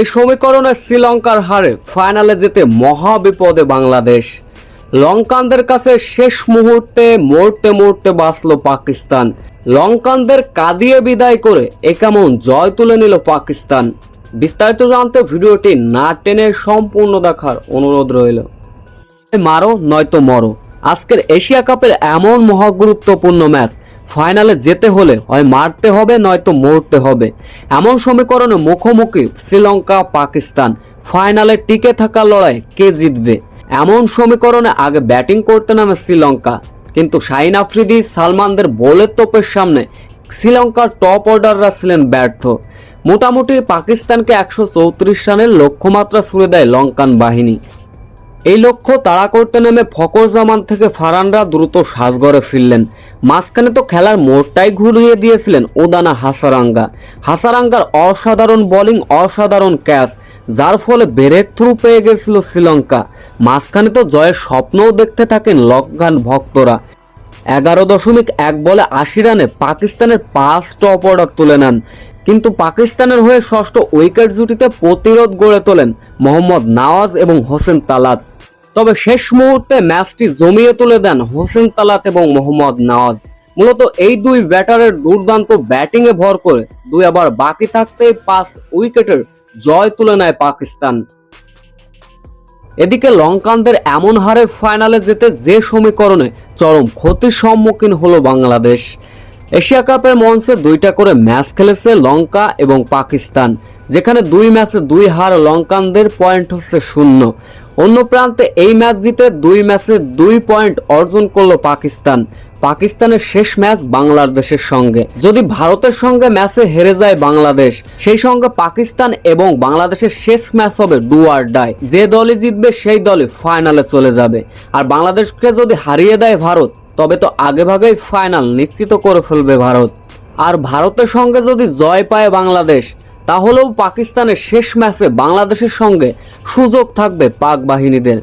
এই সমীকরণে শ্রীলঙ্কার হারে ফাইনালে যেতে মহা বিপদে বাংলাদেশ। লঙ্কানদের কাছে শেষ মুহূর্তে মরতে মরতে বাঁচল পাকিস্তান। লঙ্কানদের কাঁদিয়ে বিদায় করে এ কেমন জয় তুলে নিল পাকিস্তান। বিস্তারিত জানতে ভিডিওটি না টেনে সম্পূর্ণ দেখার অনুরোধ রইল। মারো, নয়তো মরো। আজকের এশিয়া কাপের এমন মহা গুরুত্বপূর্ণ ম্যাচ ফাইনালে যেতে হলে হয় মারতে হবে, নয়তো মরতে হবে। এমন সমীকরণে মুখোমুখি শ্রীলঙ্কা, পাকিস্তান ফাইনালে টিকে থাকা লড়াই কে জিতবে? এমন সমীকরণে আগে ব্যাটিং করতে নামে শ্রীলঙ্কা। কিন্তু শাহিন আফ্রিদি, সালমানদের বোলের তোপের সামনে শ্রীলঙ্কার টপ অর্ডাররা ছিলেন ব্যর্থ। মোটামুটি পাকিস্তানকে একশো চৌত্রিশ রানের লক্ষ্যমাত্রা ছুড়ে দেয় লঙ্কান বাহিনী। এই লক্ষ্য তাড়া করতে নেমে ফকর জামান থেকে ফারানরা দ্রুত সাজগড়ে ফিরলেন। মাঝখানে তো খেলার মোড়টাই ঘুরিয়ে দিয়েছিলেন ওদানা হাসারাঙ্গা। হাসারাঙ্গার অসাধারণ বোলিং অসাধারণ ক্যাচ যার ফলে ব্রেক থ্রু পেয়ে গেছিল শ্রীলঙ্কা। মাঝখানে তো জয়ের স্বপ্নও দেখতে থাকেন লঙ্কান ভক্তরা। এগারো দশমিক এক বলে আশি রানে পাকিস্তানের পাঁচ টপ অর্ডার তুলে নেন। কিন্তু পাকিস্তানের হয়ে ষষ্ঠ উইকেট জুটিতে প্রতিরোধ গড়ে তোলেন মোহাম্মদ নওয়াজ এবং হোসেন তালাত। তবে শেষ মুহূর্তে ম্যাচটি জমিয়ে তুলে দেন হোসেন তালাত এবং মোহাম্মদ নওয়াজ। মূলত এই দুই ব্যাটারের দুর্দান্ত ব্যাটিংয়ে ভর করে দুই আবার বাকি থাকতেই পাঁচ উইকেটের জয় তুলে নেয় পাকিস্তান। এদিকে লঙ্কানদের এমন হারে ফাইনালে যেতে যে সমীকরণে চরম ক্ষতির সম্মুখীন হলো বাংলাদেশ। এশিয়া কাপের মঞ্চে দুইটা করে ম্যাচ খেলেছে লঙ্কা এবং পাকিস্তান। যেখানে দুই ম্যাচে দুই হার লঙ্কানদের পয়েন্ট হচ্ছে শূন্য। অন্য প্রান্তে এই ম্যাচ জিতে দুই ম্যাচে দুই পয়েন্ট অর্জন করল পাকিস্তান। পাকিস্তানের শেষ ম্যাচ বাংলাদেশের সঙ্গে। যদি ভারতের সঙ্গে ম্যাচে হেরে যায় বাংলাদেশ, সেই সঙ্গে পাকিস্তান এবং বাংলাদেশের শেষ ম্যাচ হবে ডু আর ডাই। যে দলই জিতবে, সেই দলই ফাইনালে চলে যাবে। আর বাংলাদেশকে যদি হারিয়ে দেয় ভারত, তবে তো আগেভাগেই ফাইনাল নিশ্চিত করে ফেলবে ভারত। আর ভারতের সঙ্গে যদি জয় পায় বাংলাদেশ তাহলেও পাকিস্তানের শেষ ম্যাচে বাংলাদেশের সঙ্গে সুযোগ থাকবে পাক বাহিনীদের।